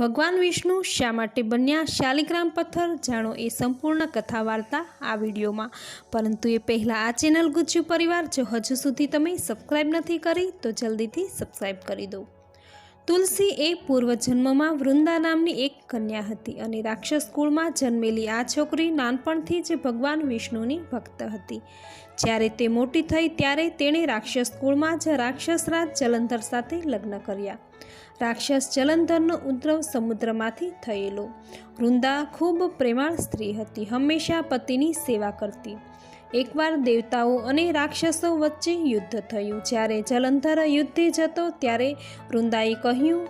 ભગવાન વિષ્ણુ શા માટે બન્યા શાલિગ્રામ પથ્થર? જાણો એ સંપૂર્ણ કથા વાર્તા આ વિડીયોમાં. પરંતુ એ પહેલાં આ ચેનલ ગુજ્જુ પરિવાર જો હજુ સુધી તમે સબસ્ક્રાઈબ નથી કરી, તો જલ્દીથી સબસ્ક્રાઈબ કરી દો. તુલસી એ પૂર્વજન્મમાં વૃંદા નામની એક કન્યા હતી અને રાક્ષસ કુળમાં જન્મેલી આ છોકરી નાનપણથી જ ભગવાન વિષ્ણુની ભક્ત હતી. જ્યારે તે મોટી થઈ ત્યારે તેણે રાક્ષસ કુળમાં જ રાક્ષસરાજ જલંધર સાથે લગ્ન કર્યા. રાક્ષસ જલંધરનો ઉદ્રવ સમુદ્રમાંથી થયેલો. વૃંદા ખૂબ પ્રેમાળ સ્ત્રી હતી, હંમેશા પતિની સેવા કરતી. એકવાર દેવતાઓ અને રાક્ષસો વચ્ચે યુદ્ધ થયું. જ્યારે જલંધર યુદ્ધે જતો, ત્યારે વૃંદાએ કહ્યું,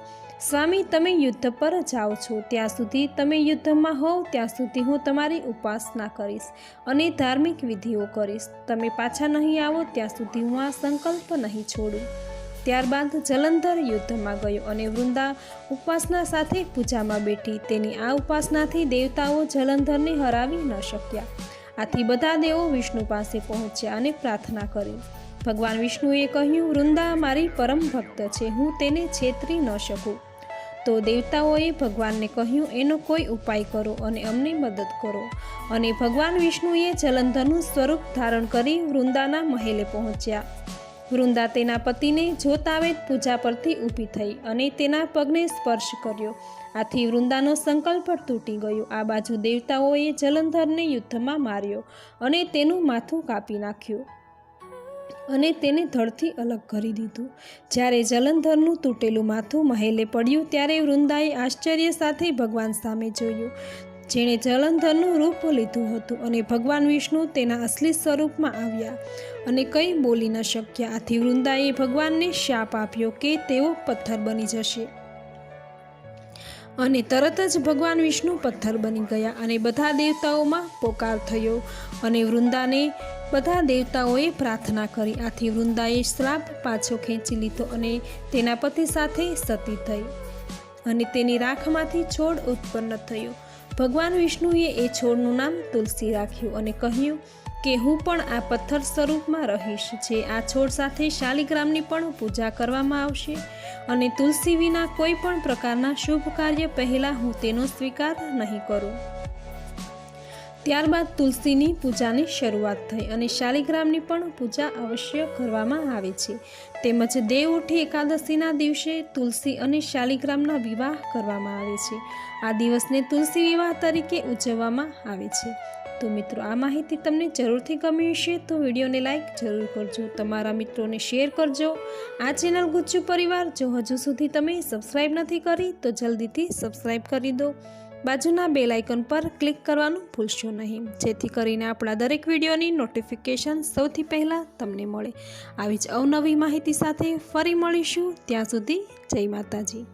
સ્વામી, તમે યુદ્ધ પર જાઓ છો. ત્યાં સુધી તમે યુદ્ધમાં હોવ, ત્યાં સુધી હું તમારી ઉપાસના કરીશ અને ધાર્મિક વિધિઓ કરીશ. તમે પાછા નહીં આવો, ત્યાં સુધી હું આ સંકલ્પ નહીં છોડું. ત્યારબાદ જલંધર યુદ્ધમાં ગયો અને વૃંદા ઉપાસના સાથે પૂજામાં બેઠી. તેની આ ઉપાસનાથી દેવતાઓ જલંધરને હરાવી ન શક્યા. આથી બધા દેવો વિષ્ણુ પાસે પહોંચ્યા અને પ્રાર્થના કરી. ભગવાન વિષ્ણુએ કહ્યું, વૃંદા મારી પરમ ભક્ત છે, હું તેને છેતરી ન શકું. તો દેવતાઓએ ભગવાનને કહ્યું, એનો કોઈ ઉપાય કરો અને અમને મદદ કરો. અને ભગવાન વિષ્ણુએ જલંધરનું સ્વરૂપ ધારણ કરી વૃંદાના મહેલે પહોંચ્યા. વૃંદા તેના પતિને જોતાવે પૂજા પરથી ઊભી થઈ અને તેના પગને સ્પર્શ કર્યો. આથી વૃંદાનો સંકલ્પ તૂટી ગયો. આ બાજુ દેવતાઓએ જલંધરને યુદ્ધમાં માર્યો અને તેનું માથું કાપી નાખ્યું અને તેને ધડથી અલગ કરી દીધું. જ્યારે જલંધરનું તૂટેલું માથું મહેલે પડ્યું, ત્યારે વૃંદાએ આશ્ચર્ય સાથે ભગવાન સામે જોયું. જેણે જલંધરનું રૂપ લીધું હતું અને ભગવાન વિષ્ણુ તેના અસલી સ્વરૂપમાં આવ્યા અને કંઈ બોલી ન શક્યા. આથી વૃંદાએ ભગવાનને શાપ આપ્યો કે તેઓ પથ્થર બની જશે. અને તરત જ ભગવાન વિષ્ણુ પથ્થર બની ગયા અને બધા દેવતાઓમાં પોકાર થયો અને વૃંદાને બધા દેવતાઓએ પ્રાર્થના કરી. આથી વૃંદાએ શ્રાપ પાછો ખેંચી લીધો અને તેના પતિ સાથે સતી થઈ અને તેની રાખમાંથી છોડ ઉત્પન્ન થયો. ભગવાન વિષ્ણુએ એ છોડનું નામ તુલસી રાખ્યું અને કહ્યું કે હું પણ આ પથ્થર સ્વરૂપમાં રહીશ, જે આ છોડ સાથે શાલિગ્રામની પણ પૂજા કરવામાં આવશે અને તુલસી વિના કોઈ પણ પ્રકારના શુભ કાર્ય પહેલાં હું તેનો સ્વીકાર નહીં કરું. ત્યારબાદ તુલસીની પૂજાની શરૂઆત થઈ અને શાલિગ્રામની પણ પૂજા અવશ્ય કરવામાં આવે છે. તેમજ દેવ ઉઠી એકાદશીના દિવસે તુલસી અને શાલિગ્રામના વિવાહ કરવામાં આવે છે. આ દિવસને તુલસી વિવાહ તરીકે ઉજવવામાં આવે છે. તો મિત્રો, આ માહિતી તમને જરૂરથી ગમી હશે તો વિડીયોને લાઇક જરૂર કરજો. તમારા મિત્રોને શેર કરજો. આ ચેનલ ગુચ્છુ પરિવાર જો હજુ સુધી તમે સબસ્ક્રાઈબ નથી કરી તો જલ્દીથી સબસ્ક્રાઈબ કરી દો. બાજુના બેલ આઇકન પર ક્લિક કરવાનું ભૂલશો નહીં. જેથી કરીને આપણા દરેક વિડીયોની નોટિફિકેશન સૌથી પહેલાં તમને મળે. આવી જ અવનવી માહિતી સાથે ફરી મળીશું. ત્યાં સુધી જય માતાજી.